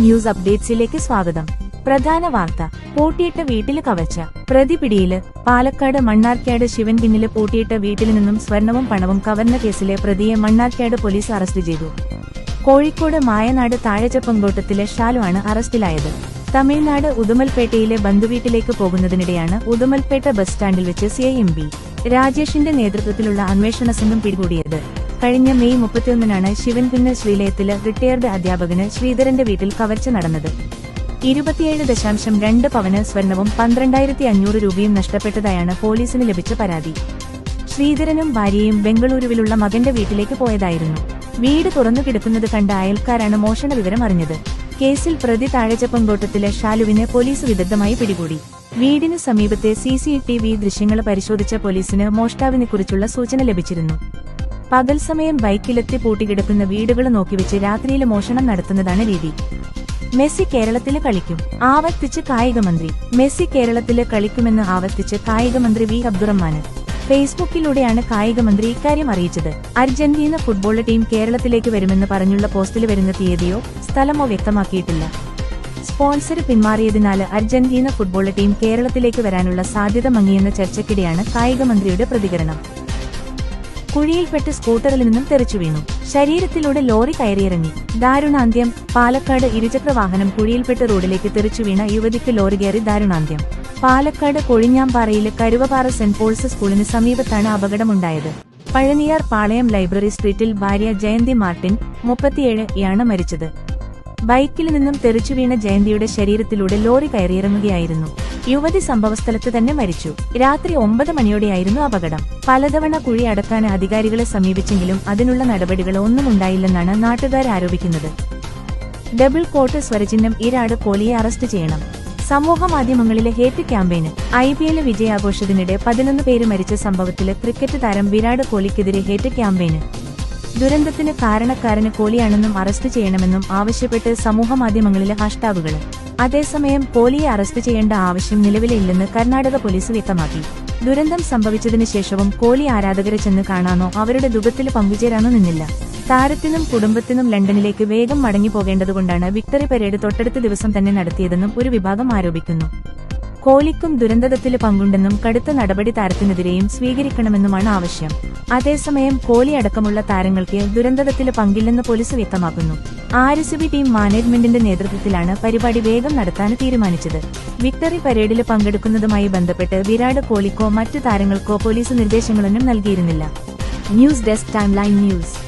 News അപ്ഡേറ്റ്സിലേക്ക് സ്വാഗതം. പ്രധാന വാർത്ത. പൂട്ടിയിട്ട വീട്ടിൽ കവച്ച. പ്രതി പിടിയിൽ പാലക്കാട് മണ്ണാർക്കാട് ശിവൻകിന്നിൽ പൂട്ടിയിട്ട വീട്ടിൽ നിന്നും സ്വർണവും പണവും കവർന്ന കേസിലെ പ്രതിയെ മണ്ണാർക്കാട് പോലീസ് അറസ്റ്റ് ചെയ്തു. കോഴിക്കോട് മായനാട് താഴച്ചപ്പങ്കോട്ടത്തിലെ ഷാലു ആണ് അറസ്റ്റിലായത്. തമിഴ്നാട് ഉദുമൽപേട്ടയിലെ ബന്ധുവീട്ടിലേക്ക് പോകുന്നതിനിടെയാണ് ഉദുമൽപേട്ട ബസ് സ്റ്റാൻഡിൽ വെച്ച് സി എം ബി രാജേഷിന്റെ നേതൃത്വത്തിലുള്ള അന്വേഷണ സംഘം പിടികൂടിയത്. കഴിഞ്ഞ മെയ് മുപ്പത്തിയൊന്നിനാണ് ശിവൻകുന്ന് ശ്രീലയത്തിൽ റിട്ടയർഡ് അധ്യാപകന് ശ്രീധരന്റെ വീട്ടിൽ കവർച്ച നടന്നത്. ഇരുപത്തിയേഴ് ദശാംശം രണ്ട് പവന് സ്വർണവും പന്ത്രണ്ടായിരത്തി അഞ്ഞൂറ് രൂപയും നഷ്ടപ്പെട്ടതായാണ് പോലീസിന് ലഭിച്ച പരാതി. ശ്രീധരനും ഭാര്യയും ബംഗളൂരുവിലുള്ള മകന്റെ വീട്ടിലേക്ക് പോയതായിരുന്നു. വീട് തുറന്നു കിടക്കുന്നത് കണ്ട അയൽക്കാരാണ് മോഷണ വിവരം അറിഞ്ഞത്. കേസിൽ പ്രതി താഴച്ചപ്പങ്കോട്ടത്തിലെ ഷാലുവിനെ പോലീസ് വിദഗ്ധമായി പിടികൂടി. വീടിനു സമീപത്തെ സി സി ടി വി ദൃശ്യങ്ങൾ പരിശോധിച്ച പോലീസിന് മോഷ്ടാവിനെക്കുറിച്ചുള്ള സൂചന ലഭിച്ചിരുന്നു. പകൽ സമയം ബൈക്കിലെത്തി പൂട്ടിക്കിടക്കുന്ന വീടുകൾ നോക്കിവെച്ച് രാത്രിയിൽ മോഷണം നടത്തുന്നതാണ് രീതി. മെസ്സി കേരളത്തിൽ കളിക്കും. ആവർത്തിച്ച് കായികമന്ത്രി. മെസ്സി കേരളത്തിൽ കളിക്കുമെന്ന് ആവർത്തിച്ച് കായികമന്ത്രി വി. അബ്ദുറഹ്മാന്. ഫേസ്ബുക്കിലൂടെയാണ് കായികമന്ത്രി ഇക്കാര്യം അറിയിച്ചത്. അർജന്റീന ഫുട്ബോൾ ടീം കേരളത്തിലേക്ക് വരുമെന്ന് പറഞ്ഞുള്ള പോസ്റ്റിൽ വരുന്ന തീയതിയോ സ്ഥലമോ വ്യക്തമാക്കിയിട്ടില്ല. സ്പോൺസർ പിന്മാറിയതിനാൽ അർജന്റീന ഫുട്ബോൾ ടീം കേരളത്തിലേക്ക് വരാനുള്ള സാധ്യത മങ്ങിയെന്ന ചർച്ചയ്ക്കിടെയാണ് കായികമന്ത്രിയുടെ പ്രതികരണം. കുഴിയിൽപ്പെട്ട് സ്കൂട്ടറിൽ നിന്നും തെറിച്ചു വീണു. ശരീരത്തിലൂടെ ലോറി കയറിയിറങ്ങി. ദാരുണാന്ത്യം. പാലക്കാട് ഇരുചക്ര വാഹനം കുഴിയിൽപ്പെട്ട് റോഡിലേക്ക് തെറിച്ചു വീണ യുവതിക്ക് ലോറി കയറി ദാരുണാന്ത്യം. പാലക്കാട് കൊഴിഞ്ഞാമ്പാറയിലെ കരുവപാറ സെന്റ് പോൾസ് സ്കൂളിന് സമീപത്താണ് അപകടമുണ്ടായത്. പഴനിയാർ പാളയം ലൈബ്രറി സ്ട്രീറ്റിൽ ഭാര്യ ജയന്തി മാർട്ടിൻ മുപ്പത്തിയേഴ് മരിച്ചത്. ബൈക്കിൽ നിന്നും തെറിച്ചു വീണ ജയന്തിയുടെ ശരീരത്തിലൂടെ ലോറി കയറിയിറങ്ങുകയായിരുന്നു. യുവതി സംഭവസ്ഥലത്ത് തന്നെ മരിച്ചു. രാത്രി ഒമ്പത് മണിയോടെയായിരുന്നു അപകടം. പലതവണ കുഴി അടക്കാൻ അധികാരികളെ സമീപിച്ചെങ്കിലും അതിനുള്ള നടപടികൾ ഒന്നും ഉണ്ടായില്ലെന്നാണ് നാട്ടുകാർ ആരോപിക്കുന്നത്. ഡബിൾ കോട്ട് സ്വരചിഹ്നം ഇരാട് കോലിയെ അറസ്റ്റ് ചെയ്യണം. സമൂഹ മാധ്യമങ്ങളിലെ ഹേറ്റ് ക്യാമ്പയിന് ഐ പി എൽ വിജയാഘോഷത്തിനിടെ പതിനൊന്ന് പേര് മരിച്ച സംഭവത്തിലെ ക്രിക്കറ്റ് താരം വിരാട് കോഹ്ലിക്കെതിരെ ഹേറ്റ് ക്യാമ്പയിന്. ദുരന്തത്തിന് കാരണക്കാരന് കോഹ്ലിയാണെന്നും അറസ്റ്റ് ചെയ്യണമെന്നും ആവശ്യപ്പെട്ട് സമൂഹ മാധ്യമങ്ങളിലെ ഹാഷ്ടാഗുകൾ അതേസമയം പോലിയെ അറസ്റ്റ് ചെയ്യേണ്ട ആവശ്യം നിലവിലില്ലെന്ന് കർണാടക പോലീസ് വ്യക്തമാക്കി. ദുരന്തം സംഭവിച്ചതിനു ശേഷവും കോലി ആരാധകരെ ചെന്ന് കാണാനോ അവരുടെ ദുഃഖത്തിൽ പങ്കുചേരാനോ നിന്നില്ല. താരത്തിനും കുടുംബത്തിനും ലണ്ടനിലേക്ക് വേഗം മടങ്ങി പോകേണ്ടതുകൊണ്ടാണ് വിക്ടറി പരേഡ് തൊട്ടടുത്ത ദിവസം തന്നെ നടത്തിയതെന്നും ഒരു വിഭാഗം ആരോപിക്കുന്നു. കോഹ്ലിക്കും ദുരന്തത്തിൽ പങ്കുണ്ടെന്നും കടുത്ത നടപടി താരത്തിനെതിരെയും സ്വീകരിക്കണമെന്നുമാണ് ആവശ്യം. അതേസമയം കോലി അടക്കമുള്ള താരങ്ങൾക്ക് ദുരന്തത്തിൽ പങ്കില്ലെന്ന് പോലീസ് വ്യക്തമാക്കുന്നു. ആർ എസ് ബി ടീം മാനേജ്മെന്റിന്റെ നേതൃത്വത്തിലാണ് പരിപാടി വേഗം നടത്താൻ തീരുമാനിച്ചത്. വിക്ടറി പരേഡിൽ പങ്കെടുക്കുന്നതുമായി ബന്ധപ്പെട്ട് വിരാട് കോഹ്ലിക്കോ മറ്റു താരങ്ങൾക്കോ പോലീസ് നിർദ്ദേശങ്ങളൊന്നും നൽകിയിരുന്നില്ല. News desk timeline news.